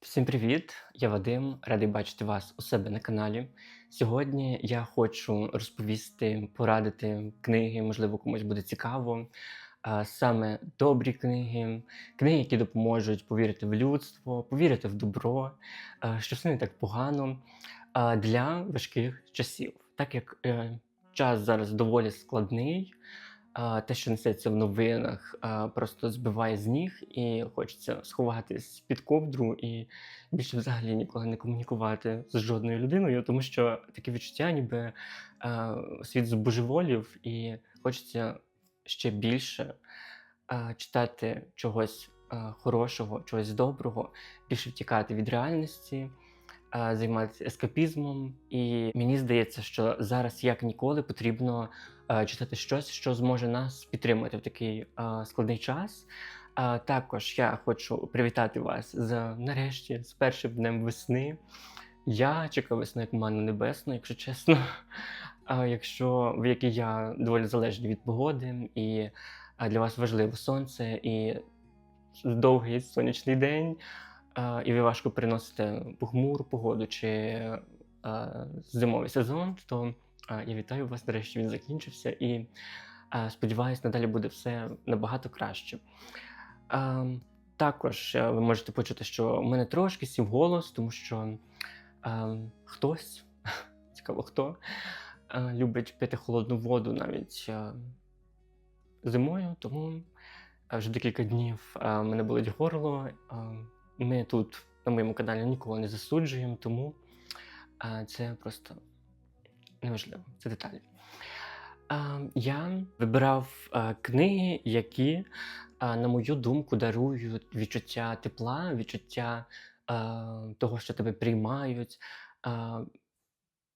Всім привіт! Я Вадим, радий бачити вас у себе на каналі. Сьогодні я хочу розповісти, порадити книги, можливо, комусь буде цікаво. Саме добрі книги, книги, які допоможуть повірити в людство, повірити в добро, що все не так погано для важких часів. Так як е, час зараз доволі складний, те, що несеться в новинах, просто збиває з ніг, і хочеться сховатись під ковдру і більше взагалі ніколи не комунікувати з жодною людиною, тому що таке відчуття, ніби світ збожеволів, і хочеться ще більше читати чогось хорошого, чогось доброго, більше втікати від реальності. А, Займатися ескапізмом, і мені здається, що зараз як ніколи потрібно е, читати щось, що зможе нас підтримати в такий е, складний час. Також я хочу привітати вас з нарешті з першим днем весни. Я чекав весну як ману небесну, якщо чесно. А якщо в якій я доволі залежний від погоди, і для вас важливо сонце і довгий сонячний день, і ви важко переносите похмуру погоду чи зимовий сезон, то я вітаю вас, нарешті він закінчився, і а, сподіваюсь, надалі буде все набагато краще. Також ви можете почути, що в мене трошки сів голос, тому що хтось, цікаво хто, любить пити холодну воду навіть зимою, тому вже декілька днів мене болить горло. Ми тут на моєму каналі нікого не засуджуємо, тому а, це просто неважливо, це деталі. А, я вибирав а, книги, які, а, на мою думку, дарують відчуття тепла, відчуття а, того, що тебе приймають. А,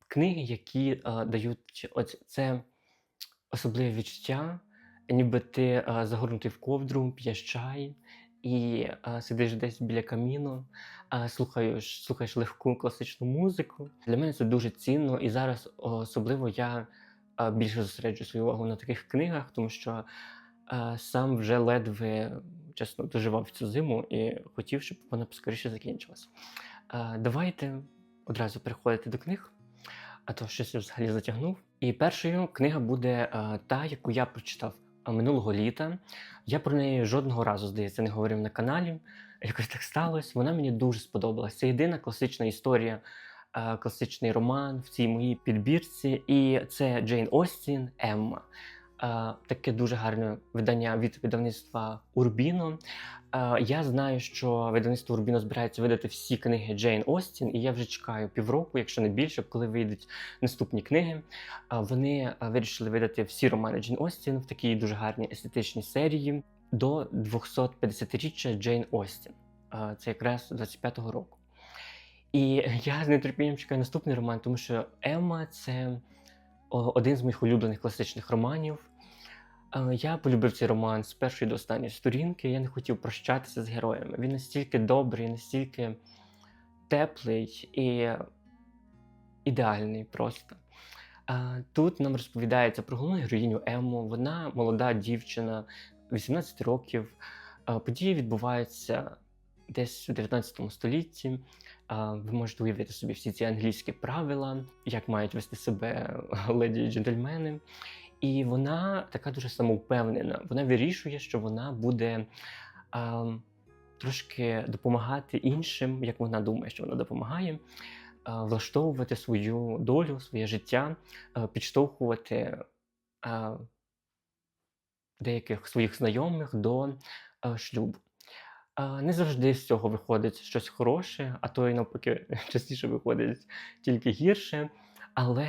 книги, які а, дають ось це особливе відчуття, ніби ти а, загорнутий в ковдру, п'єш чай і а, сидиш десь біля каміну, а, слухаєш, слухаєш легку класичну музику. Для мене це дуже цінно, і зараз особливо я а, більше зосереджую свою увагу на таких книгах, тому що а, сам вже ледве чесно доживав цю зиму і хотів, щоб вона поскоріше закінчилась. А, давайте одразу переходити до книг, а то щось я взагалі затягнув. І першою книга буде а, та, яку я прочитав минулого літа. Я про неї жодного разу, здається, не говорив на каналі. Якось так сталося. Вона мені дуже сподобалася. Це єдина класична історія, е, класичний роман в цій моїй підбірці. І це Джейн Остін Емма. Е, Таке дуже гарне видання від видавництва Урбіно. Е, Я знаю, що видавництво Урбіно збирається видати всі книги Джейн Остін, і я вже чекаю півроку, якщо не більше, коли вийдуть наступні книги. Вони вирішили видати всі романи Джейн Остін в такій дуже гарній естетичній серії до 250-річчя Джейн Остін. Це якраз 25-го року. І я з нетерпінням чекаю наступний роман, тому що Емма це один з моїх улюблених класичних романів. А, Я полюбив цей роман з першої до останньої сторінки. Я не хотів прощатися з героями. Він настільки добрий, настільки теплий і ідеальний просто. Тут нам розповідається про головну героїню Ему. Вона молода дівчина, 18 років. Події відбуваються десь у 19 столітті. Ви можете уявити собі всі ці англійські правила, як мають вести себе леді джентльмени. І вона така дуже самовпевнена. Вона вирішує, що вона буде а, трошки допомагати іншим, як вона думає, що вона допомагає а, влаштовувати свою долю, своє життя, а, підштовхувати а, деяких своїх знайомих до а, шлюбу. А, Не завжди з цього виходить щось хороше, а то й навпаки частіше виходить тільки гірше. Але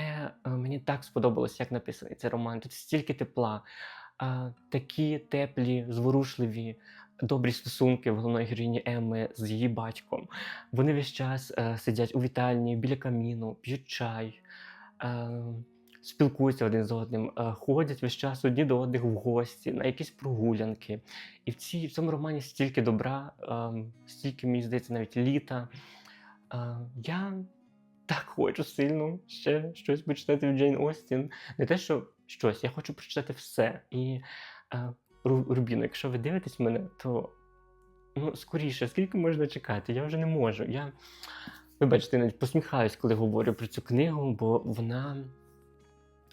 е, мені так сподобалось, як написаний цей роман. Тут стільки тепла, такі теплі, зворушливі, добрі стосунки в головної героїні Емми з її батьком. Вони весь час е, сидять у вітальні біля каміну, п'ють чай, е, спілкуються один з одним, ходять весь час одні до одних в гості, на якісь прогулянки. І в, цій, в цьому романі стільки добра, е, стільки, мені здається, навіть літа. Я так хочу сильно ще щось почитати в Джейн Остін. Не те, що щось, я хочу прочитати все. І е, Рубіно, якщо ви дивитесь мене, то ну скоріше, скільки можна чекати? Я вже не можу. Я, вибачте, навіть посміхаюсь, коли говорю про цю книгу, бо вона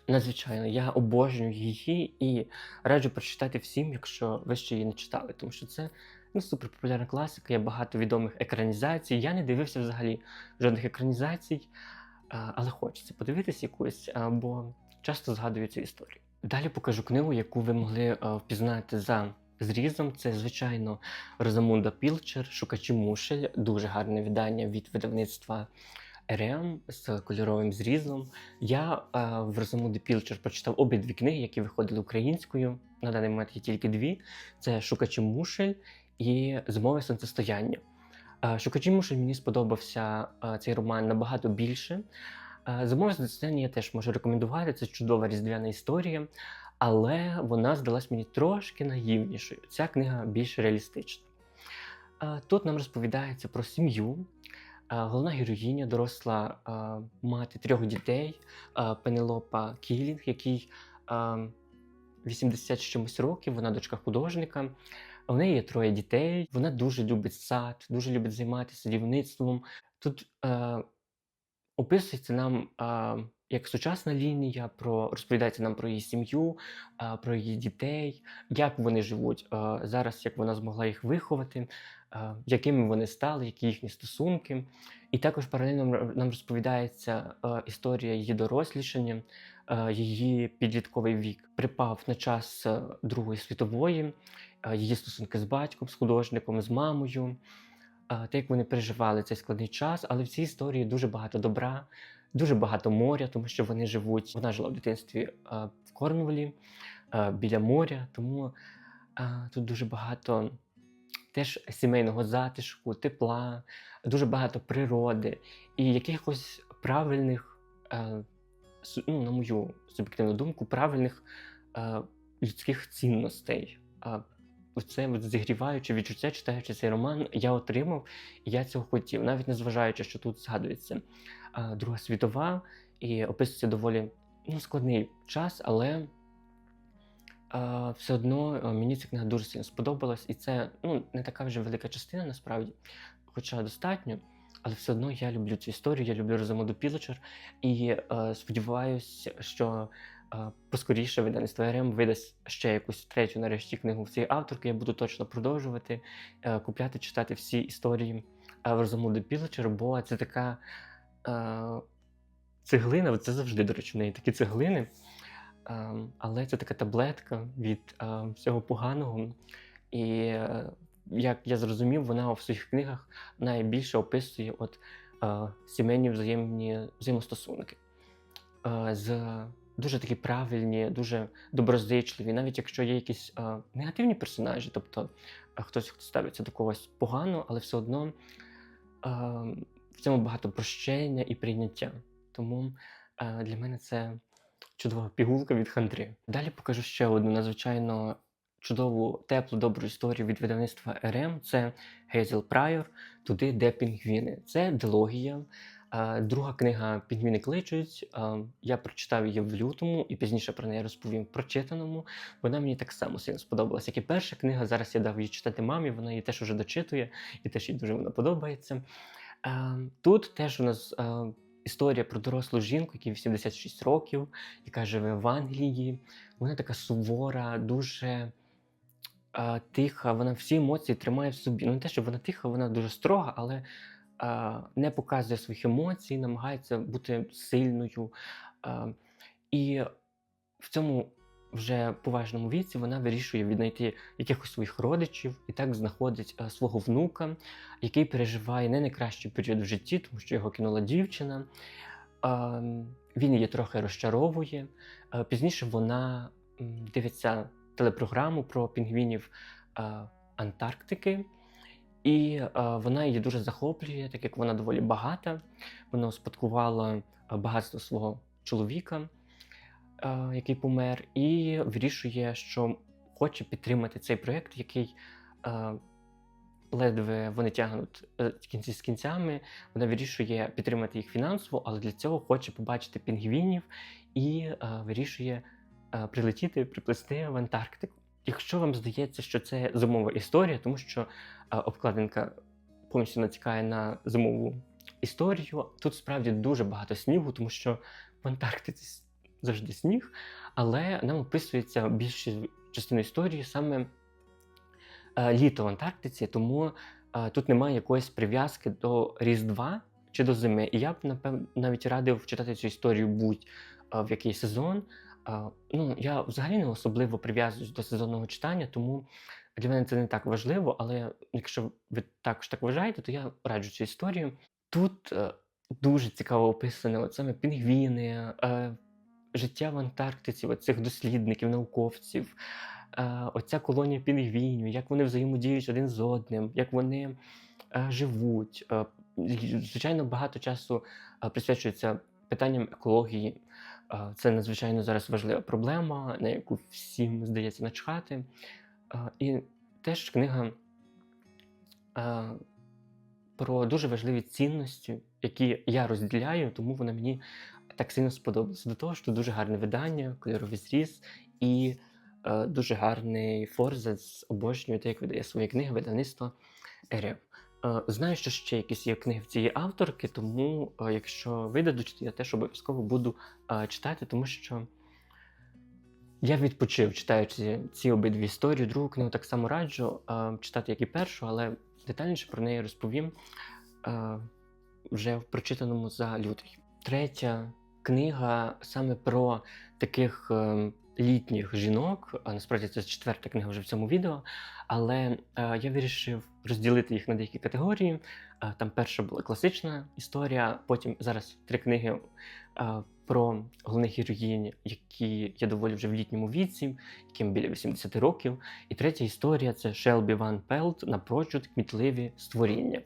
надзвичайна. Я обожнюю її і раджу прочитати всім, якщо ви ще її не читали, тому що це ну, суперпопулярна класика, є багато відомих екранізацій. Я не дивився взагалі жодних екранізацій, але хочеться подивитися якусь, бо часто згадую цю історію. Далі покажу книгу, яку ви могли впізнати за зрізом. Це, звичайно, Розамунда Пілчер, Шукачі Мушель, дуже гарне видання від видавництва РМ з кольоровим зрізом. Я е, в Розамунди Пілчер прочитав обидві книги, які виходили українською. На даний момент є тільки дві: це Шукачі Мушель і Зимове сонцестояння. Е, Шукачі Мушель мені сподобався е, цей роман набагато більше. Е, Зимове сонцестояння я теж можу рекомендувати. Це чудова різдвяна історія, але вона здалась мені трошки наївнішою. Ця книга більш реалістична. Тут нам розповідається про сім'ю. Головна героїня, доросла мати трьох дітей Пенелопа Кілінг, який е, 80 з чимось років, вона дочка художника. У неї є троє дітей. Вона дуже любить сад, дуже любить займатися садівництвом. Тут е, описується нам е, як сучасна лінія, про розповідається нам про її сім'ю, е, про її дітей, як вони живуть е, зараз, як вона змогла їх виховати, е, якими вони стали, які їхні стосунки. І також паралельно нам розповідається е, історія її дорослішання, е, її підлітковий вік припав на час е, Другої світової, її стосунки з батьком, з художником, з мамою, е, те, як вони переживали цей складний час. Але в цій історії дуже багато добра, дуже багато моря, тому що вони живуть. Вона жила в дитинстві е, в Корнволі е, біля моря, тому е, тут дуже багато теж сімейного затишку, тепла, дуже багато природи і якихось правильних, е, ну, на мою суб'єктивну думку, правильних е, людських цінностей. Оце от зігріваюче відчуття, читаючи цей роман, я отримав, і я цього хотів, навіть незважаючи, що тут згадується Друга світова і описується доволі ну, складний час, але а, все одно мені ця книга дуже сильно сподобалась, і це ну, не така вже велика частина насправді, хоча достатньо. Але все одно я люблю цю історію, я люблю Розамоду Пілочер і е, сподіваюся, що е, поскоріше видавництво РМ видасть ще якусь третю нарешті книгу в цієї авторки. Я буду точно продовжувати е, купляти, читати всі історії е, Розамуди Пілочер, бо це така е, цеглина, це завжди, до речі, в неї такі цеглини. Е, але це така таблетка від е, всього поганого. І е, як я зрозумів, вона в своїх книгах найбільше описує от, е, сімейні взаємні взаємостосунки. Е, з дуже такі правильні, дуже доброзичливі, навіть якщо є якісь е, негативні персонажі, тобто е, хтось хто ставиться до когось погано, але все одно е, в цьому багато прощення і прийняття. Тому е, для мене це чудова пігулка від хандри. Далі покажу ще одну надзвичайно чудову, теплу, добру історію від видавництва РМ. Це Гейзел Прайор, туди, де пінгвіни. Це дилогія. Друга книга Пінгвіни кличуть. Я прочитав її в лютому і пізніше про неї розповім в прочитаному. Вона мені так само сильно сподобалася, як і перша книга. Зараз я дав її читати мамі, вона її теж уже дочитує, і теж їй дуже вона подобається. Тут теж у нас історія про дорослу жінку, якій 86 років, яка живе в Англії. Вона така сувора, дуже е, тиха. Вона всі емоції тримає в собі. Ну, не те, що вона тиха, вона дуже строга, але е, не показує своїх емоцій, намагається бути сильною. Е, і в цьому вже поважному віці вона вирішує віднайти якихось своїх родичів і так знаходить е, свого внука, який переживає не найкращий період в житті, тому що його кинула дівчина. Е, він її трохи розчаровує. Е, Пізніше вона дивиться телепрограму про пінгвінів е, Антарктики, і е, вона її дуже захоплює, так як вона доволі багата. Вона успадкувала е, багатство свого чоловіка, е, який помер, і вирішує, що хоче підтримати цей проєкт, який е, ледве вони тягнуть е, кінці з кінцями. Вона вирішує підтримати їх фінансово, але для цього хоче побачити пінгвінів і е, вирішує прилетіти, приплисти в Антарктику. якщо вам здається, що це зимова історія, тому що е, обкладинка повністю натякає на зимову історію, тут справді дуже багато снігу, тому що в Антарктиці завжди сніг, але нам описується більша частина історії саме е, літо в Антарктиці, тому е, тут немає якоїсь прив'язки до Різдва чи до зими. І я б напевно навіть радив читати цю історію будь е, в який сезон. Ну, я взагалі не особливо прив'язуюсь до сезонного читання, тому для мене це не так важливо. Але якщо ви також так вважаєте, то я раджу цю історію. Тут е, дуже цікаво описано от саме пінгвіни, е, життя в Антарктиці, цих дослідників, науковців, е, оця колонія пінгвінів, як вони взаємодіють один з одним, як вони живуть. Звичайно, багато часу присвячується питанням екології. Це надзвичайно зараз важлива проблема, на яку всім здається начхати. І теж книга про дуже важливі цінності, які я розділяю, тому вона мені так сильно сподобалася. До того, що дуже гарне видання, кольоровий зріз і е, дуже гарний форзац. Обожнюю те, як видає свої книги, видавництво РФ. Знаю, що ще якісь є книги в цієї авторки, тому якщо видадуть, то я теж обов'язково буду читати, тому що я відпочив, читаючи ці обидві історії. Другу книгу так само раджу читати, як і першу, але детальніше про неї розповім вже в прочитаному за лютий. Третя книга саме про таких е, літніх жінок. А насправді це четверта книга вже в цьому відео. Але е, я вирішив розділити їх на деякі категорії. Е, там перша була класична історія, потім зараз три книги е, про головних героїнь, які є доволі вже в літньому віці, яким біля 80 років. І третя історія це Шелбі Ван Пелт напрочуд кмітливі створіння.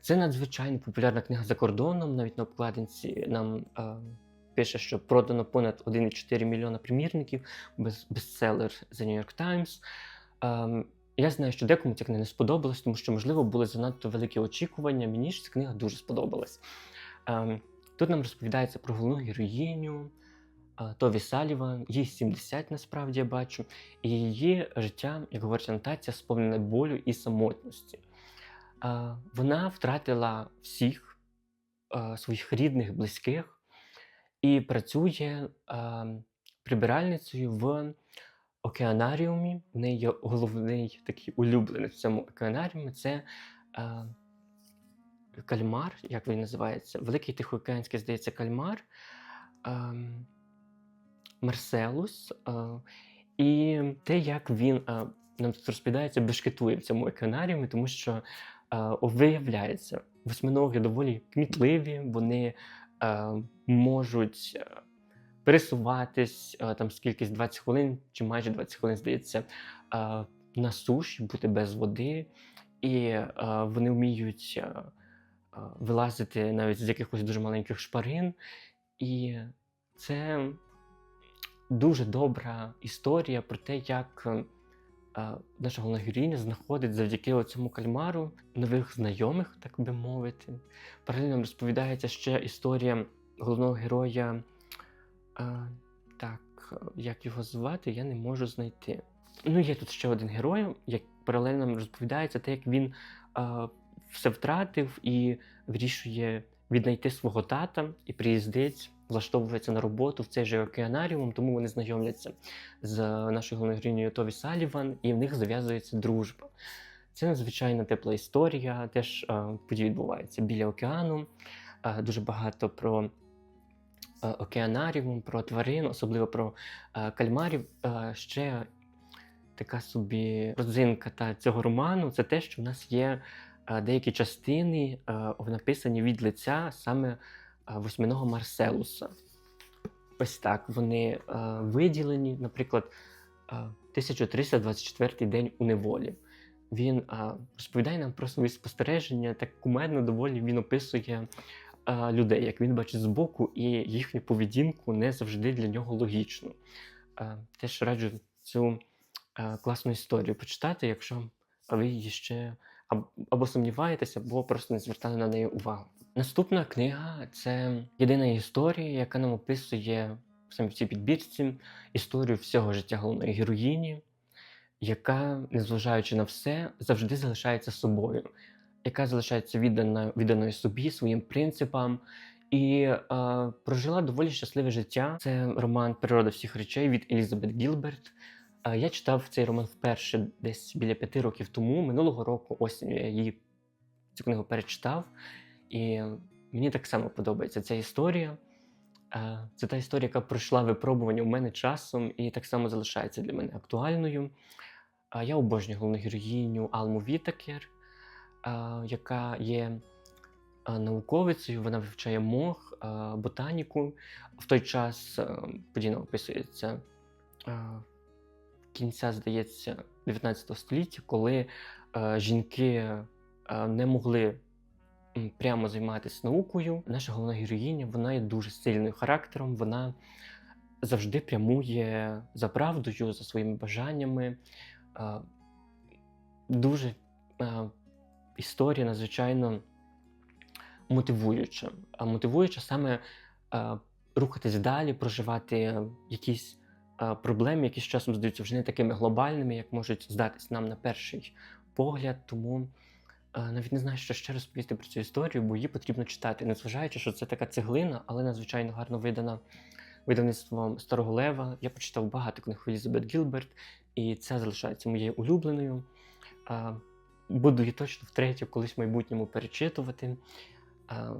Це надзвичайно популярна книга за кордоном. Навіть на обкладинці нам е, пише, що продано понад 1,4 мільйона примірників, бестселер The New York Times. Ем, я знаю, що декому ця книга не сподобалась, тому що, можливо, були занадто великі очікування. Мені ж ця книга дуже сподобалась. Ем, тут нам розповідається про головну героїню е, Тові Саліван, їй 70 насправді я бачу, і її життя, як говорить анотація, сповнене болю і самотності. Е, Вона втратила всіх е, своїх рідних, близьких і працює е, прибиральницею в океанаріумі. В неї є головний такий улюблений в цьому океанаріумі це е, кальмар, як він називається? Великий Тихоокеанський, здається, кальмар. Е, Марселус. Е, і те, як він е, нам тут розповідається, бешкетує в цьому океанаріумі, тому що е, виявляється, восьминоги доволі кмітливі, вони можуть е, пересуватись е, там скількись 20 хвилин, чи майже 20 хвилин, здається, е, на суші, бути без води, і е, вони вміють е, е, вилазити навіть з якихось дуже маленьких шпарин. І це дуже добра історія про те, як е, е, наша головна героїня знаходить завдяки цьому кальмару нових знайомих, так би мовити. Паралельно розповідається ще історія головного героя. Е, так, е, як його звати, я не можу знайти. Ну, є тут ще один герой, як паралельно розповідається те, як він е, все втратив і вирішує віднайти свого тата і приїздить, влаштовується на роботу в цей же океанаріум, тому вони знайомляться з нашою головною героїнею Тові Саліван, і в них зав'язується дружба. Це надзвичайно тепла історія, теж е, події відбуваються біля океану. Е, дуже багато про е, океанаріум, про тварин, особливо про кальмарів. Ще така собі родзинка та цього роману це те, що в нас є деякі частини, написані від лиця саме восьминого Марселуса. Ось так вони е, виділені, наприклад, е, 1324 день у неволі. Він е, розповідає нам про свої спостереження, так кумедно доволі він описує е, людей, як він бачить збоку, і їхню поведінку не завжди для нього логічну. Е, теж раджу цю е, класну історію почитати, якщо ви її ще або сумніваєтеся, або просто не звертали на неї увагу. Наступна книга це єдина історія, яка нам описує саме в цій підбірці історію всього життя головної героїні. яка, незважаючи на все, завжди залишається собою, яка залишається віддана, відданою собі, своїм принципам. І е, прожила доволі щасливе життя. Це роман Природа всіх речей від Елізабет Гілберт. Е, я читав цей роман вперше десь біля п'яти років тому. Минулого року осінню я її цю книгу перечитав, і мені так само подобається ця історія. Е, Це та історія, яка пройшла випробування у мене часом і так само залишається для мене актуальною. Е, Я обожнюю головну героїню Алму Вітакер, е, яка є науковицею, вона вивчає мох, ботаніку. В той час подія описується кінця, здається, 19 століття, коли жінки не могли прямо займатися наукою. Наша головна героїня вона є дуже сильною характером, вона завжди прямує за правдою, за своїми бажаннями. Дуже історія надзвичайно мотивуюча. А мотивуюча саме рухатись далі, проживати якісь проблеми, які з часом здаються вже не такими глобальними, як можуть здатись нам на перший погляд. Тому навіть не знаю, що ще розповісти про цю історію, бо її потрібно читати, незважаючи, що це така цеглина, але надзвичайно гарно видана видавництвом Старого Лева. Я прочитав багато книг Елізабет Гілберт, і ця залишається моєю улюбленою. Е, Буду її точно втретє колись в майбутньому перечитувати. Е,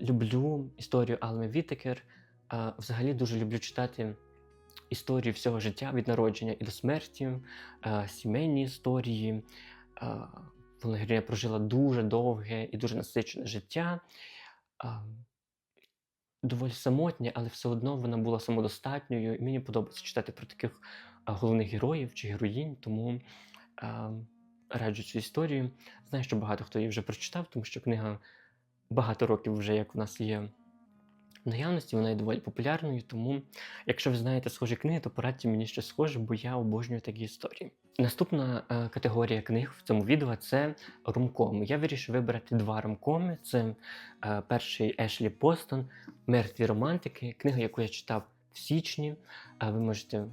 Люблю історію Алми Вітекер. Е, Взагалі дуже люблю читати історії всього життя від народження і до смерті, е, сімейні історії. Героїня прожила дуже довге і дуже насичене життя. Доволі самотнє, але все одно вона була самодостатньою. І мені подобається читати про таких головних героїв чи героїнь, тому раджу цю історію. Знаю, що багато хто її вже прочитав, тому що книга багато років вже як у нас є в наявності, вона є доволі популярною. Тому, якщо ви знаєте схожі книги, то порадьте мені щось схоже, бо я обожнюю такі історії. Наступна е, категорія книг в цьому відео це ромкоми. Я вирішив вибрати два ромкоми. Це е, перший Ешлі Постон, Мертві романтики, книга, яку я читав в січні. Е, ви можете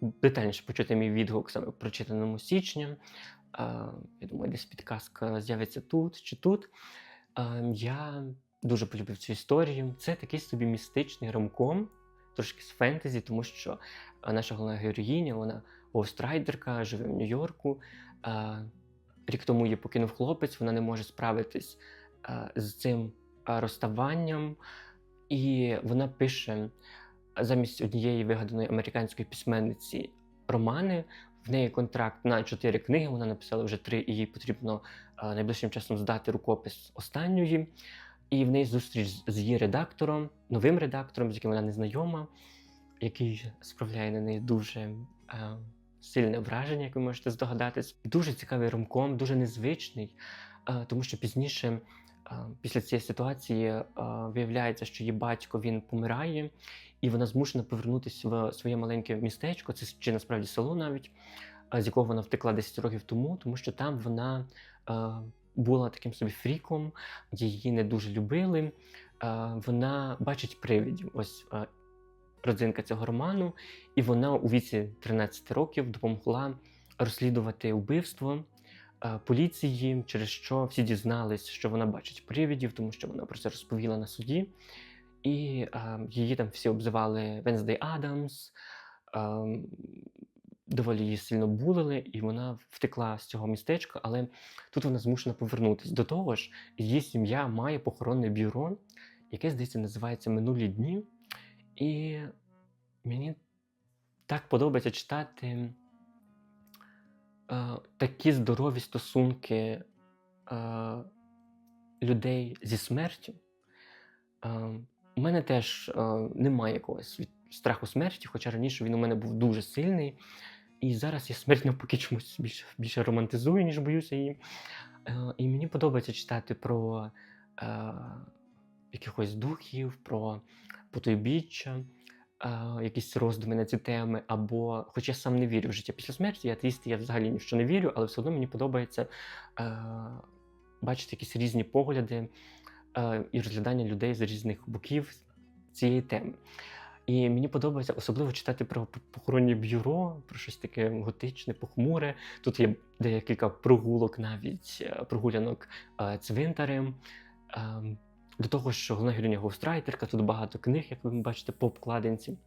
детальніше почути мій відгук саме прочитаному січня. Я думаю, десь підказка з'явиться тут чи тут. Я дуже полюбив цю історію. Це такий собі містичний ромком, трошки з фентезі, тому що наша головна героїня, вона гоустрайдерка, живе в Нью-Йорку. Рік тому її покинув хлопець, вона не може справитись з цим розставанням, і вона пише замість однієї вигаданої американської письменниці романи. В неї контракт на чотири книги. Вона написала вже три, і їй потрібно найближчим часом здати рукопис останньої. І в неї зустріч з- її редактором, новим редактором, з яким вона не знайома, який справляє на неї дуже сильне враження, як ви можете здогадатись. Дуже цікавий ромком, дуже незвичний, е, тому що пізніше, е, після цієї ситуації, е, виявляється, що її батько він помирає, і вона змушена повернутися в своє маленьке містечко, це чи насправді село навіть, з якого вона втекла 10 років тому, тому що там вона була таким собі фріком, її не дуже любили. Вона бачить привидів. Ось родзинка цього роману, і вона у віці 13 років допомогла розслідувати вбивство е, поліції, через що всі дізнались, що вона бачить привидів, тому що вона про це розповіла на суді. І е, її там всі обзивали Венздей Адамс, е, доволі її сильно булили, і вона втекла з цього містечка, але тут вона змушена повернутися. До того ж, її сім'я має похоронне бюро, яке, здається, називається Минулі дні. І мені так подобається читати е, такі здорові стосунки е, людей зі смертю. Е, у мене теж е, немає якогось від страху смерті, хоча раніше він у мене був дуже сильний. І зараз я смерть навпаки чомусь більше, більше романтизую, ніж боюся її. Е, і мені подобається читати про е, якихось духів, про потойбіччя, е, якісь роздуми на ці теми, або, хоч я сам не вірю в життя після смерті, я атеїст, я взагалі ні в що не вірю, але все одно мені подобається е, бачити якісь різні погляди е, і розглядання людей з різних боків цієї теми. І мені подобається особливо читати про похоронні бюро, про щось таке готичне, похмуре. Тут є декілька прогулок, навіть е, прогулянок е, цвинтарем. До того, що головна героїня гострайтерка, тут багато книг, як ви бачите, по обкладинці.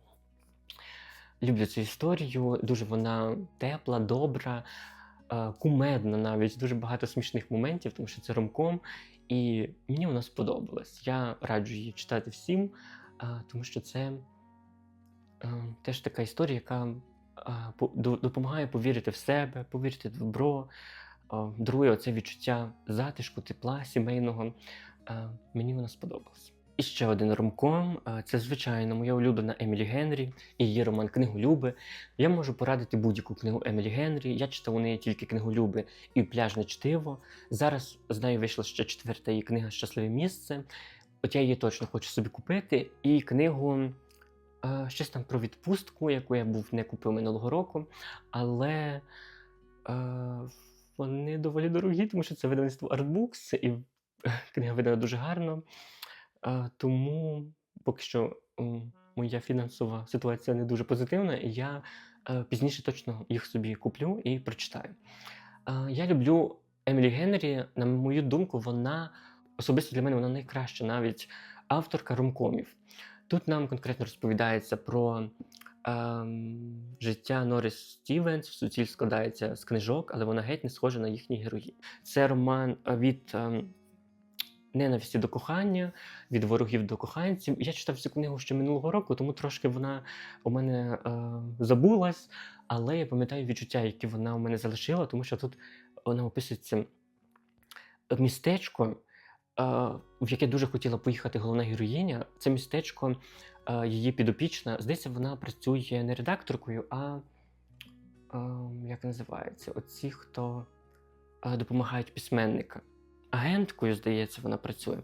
Люблю цю історію, дуже вона тепла, добра, е, кумедна навіть, дуже багато смішних моментів, тому що це ромком, і мені вона сподобалась. Я раджу її читати всім, е, тому що це е, теж така історія, яка по- до- допомагає повірити в себе, повірити в добро. Друге, оце відчуття затишку, тепла сімейного. Е, Мені вона сподобалась. І ще один ромком е, це, звичайно, моя улюблена Емілі Генрі і її роман Книголюби. Я можу порадити будь-яку книгу Емілі Генрі. Я читав у неї тільки книголюби і пляжне чтиво. Зараз з нею вийшла ще четверта її книга Щасливе місце. От я її точно хочу собі купити. І книгу е, щось там про відпустку, яку я був не купив минулого року. Але е, вони доволі дорогі, тому що це видавництво Artbooks, і книга видана дуже гарно. Е, тому поки що моя фінансова ситуація не дуже позитивна, і я е, пізніше точно їх собі куплю і прочитаю. Е, я люблю Емілі Генрі. На мою думку, вона особисто для мене вона найкраща навіть авторка ромкомів. Тут нам конкретно розповідається про ем, життя Норріс Стівенс. Суціль складається з книжок, але вона геть не схожа на їхніх героїв. Це роман від ем, ненависті до кохання, від ворогів до коханців. Я читав цю книгу ще минулого року, тому трошки вона у мене е, забулась, але я пам'ятаю відчуття, які вона у мене залишила, тому що тут вона описується містечко, е, в яке дуже хотіла поїхати головна героїня. Це містечко, е, її підопічна. Здається, вона працює не редакторкою, а е, як називається? Оці, хто е, допомагають письменникам. Агенткою, здається, вона працює.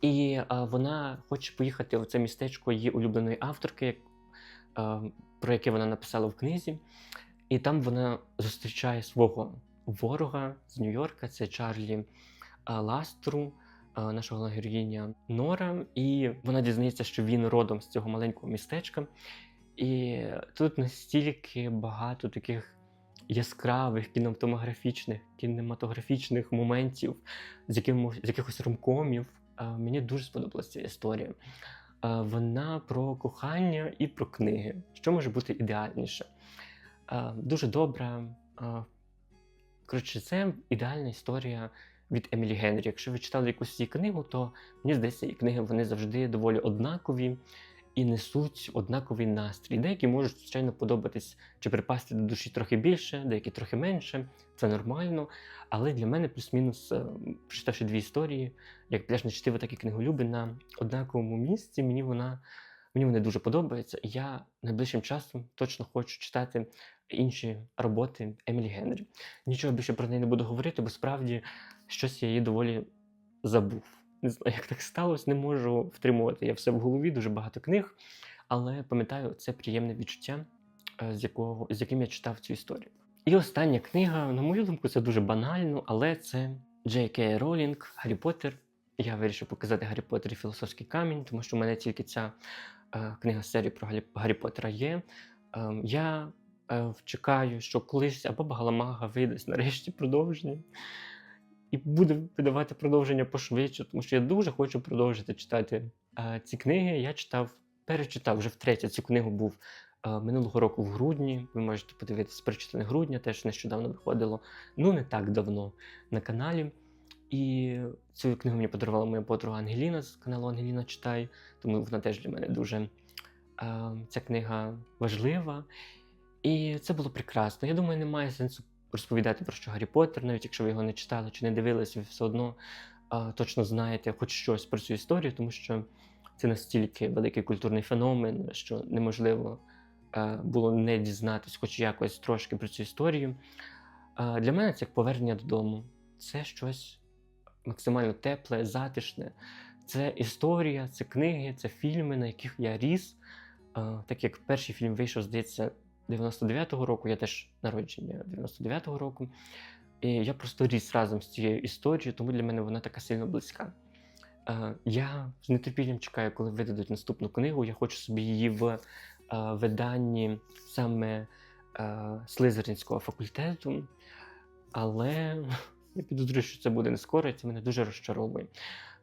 І е, вона хоче поїхати в це містечко її улюбленої авторки, як- е, про яке вона написала в книзі. І там вона зустрічає свого ворога з Нью-Йорка, це Чарлі е, Ластру, наша героїня Нора. І вона дізнається, що він родом з цього маленького містечка. І тут настільки багато таких яскравих кінематографічних, кінематографічних моментів, з, яким, з якихось ромкомів. Е, Мені дуже сподобалася ця історія. Е, Вона про кохання і про книги. Що може бути ідеальніше? Е, Дуже добра. Коротше, це ідеальна історія від Емілі Генрі. Якщо ви читали якусь її книгу, то мені здається, її книги вони завжди доволі однакові і несуть однаковий настрій. Деякі можуть, звичайно, подобатись чи припасти до душі трохи більше, деякі трохи менше. Це нормально. Але для мене плюс-мінус, е, прочитавши дві історії, як пляжне чтиво, так і книголюби на однаковому місці, мені вона. Мені вони дуже подобаються, і я найближчим часом точно хочу читати інші роботи Емілі Генрі. Нічого більше про неї не буду говорити, бо справді щось я її доволі забув. Не знаю, як так сталося, не можу втримувати. Я все в голові, дуже багато книг, але пам'ятаю, це приємне відчуття, е, з, якого, з яким я читав цю історію. І остання книга, на мою думку, це дуже банально, але це Джей Кей Ролінг, Гаррі Поттер. Я вирішив показати Гаррі Поттер і філософський камінь, тому що в мене тільки ця е, книга серії про Гаррі, Гаррі Поттера є. Ем, я е, чекаю, що колись або Багаламага видасть нарешті продовження. І буде видавати продовження пошвидше, тому що я дуже хочу продовжити читати е, ці книги. Я читав, перечитав вже втретє. Цю книгу був е, минулого року в грудні. Ви можете подивитися перечитане грудня, теж нещодавно виходило. Ну, не так давно на каналі. І цю книгу мені подарувала моя подруга Ангеліна з каналу Ангеліна Читай, тому вона теж для мене дуже е, ця книга важлива. І це було прекрасно. Я думаю, немає сенсу розповідати про що Гаррі Поттер, навіть якщо ви його не читали чи не дивилися, ви все одно е, точно знаєте хоч щось про цю історію, тому що це настільки великий культурний феномен, що неможливо е, було не дізнатись, хоч якось трошки про цю історію. Е, для мене це як повернення додому. Це щось максимально тепле, затишне. Це історія, це книги, це фільми, на яких я ріс. Так як перший фільм вийшов, здається, 99-го року, я теж народження 99-го року. І я просто ріс разом з цією історією, тому для мене вона така сильно близька. Е, Я з нетерпінням чекаю, коли видадуть наступну книгу. Я хочу собі її в е, виданні саме е, Слизеринського факультету, але я підозрюю, що це буде не скоро, і це мене дуже розчаровує.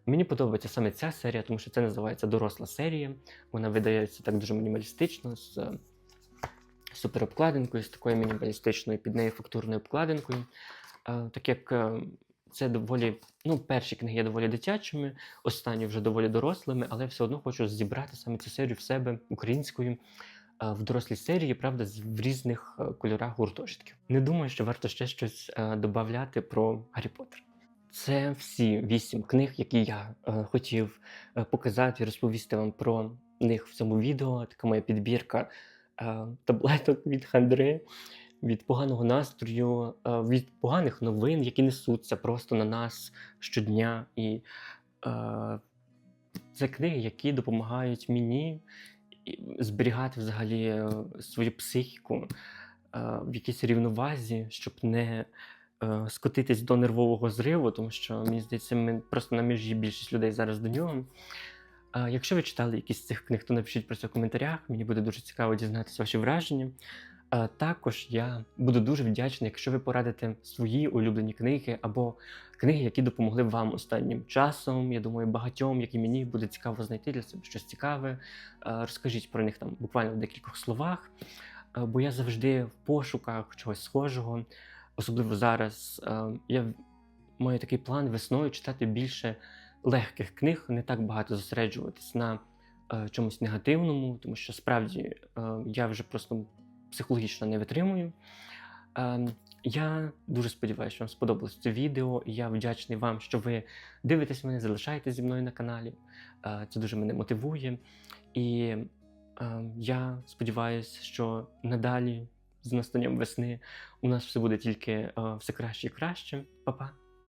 Мені подобається саме ця серія, тому що це називається доросла серія. Вона видається так дуже мінімалістично, з суперобкладинкою, з такою мінімалістичною під нею фактурною обкладинкою. Е, Так як е, це доволі, ну, перші книги є доволі дитячими, останні вже доволі дорослими, але все одно хочу зібрати саме цю серію в себе українською е, в дорослій серії, правда, в різних кольорах гуртожитків. Не думаю, що варто ще щось додати про Гаррі Поттер. Це всі вісім книг, які я хотів показати і розповісти вам про них в цьому відео. Така моя підбірка таблеток від хандри, від поганого настрою, е, від поганих новин, які несуться просто на нас щодня. І е, це книги, які допомагають мені зберігати взагалі е, свою психіку е, в якійсь рівновазі, щоб не е, скотитись до нервового зриву, тому що мені здається, ми просто на межі більшість людей зараз до нього. Якщо ви читали якісь з цих книг, то напишіть про це в коментарях. Мені буде дуже цікаво дізнатися ваші враження. Також я буду дуже вдячний, якщо ви порадите свої улюблені книги або книги, які допомогли вам останнім часом. Я думаю, багатьом, які мені буде цікаво знайти для себе щось цікаве. Розкажіть про них там буквально в декількох словах. Бо я завжди в пошуках чогось схожого, особливо зараз. Я маю такий план весною читати більше легких книг, не так багато зосереджуватись на е, чомусь негативному, тому що справді е, я вже просто психологічно не витримую. Е, я дуже сподіваюся, що вам сподобалось це відео. Я вдячний вам, що ви дивитесь мене, залишаєтесь зі мною на каналі. Е, Це дуже мене мотивує. І е, я сподіваюся, що надалі, з настанням весни, у нас все буде тільки е, все краще і краще. Па-па!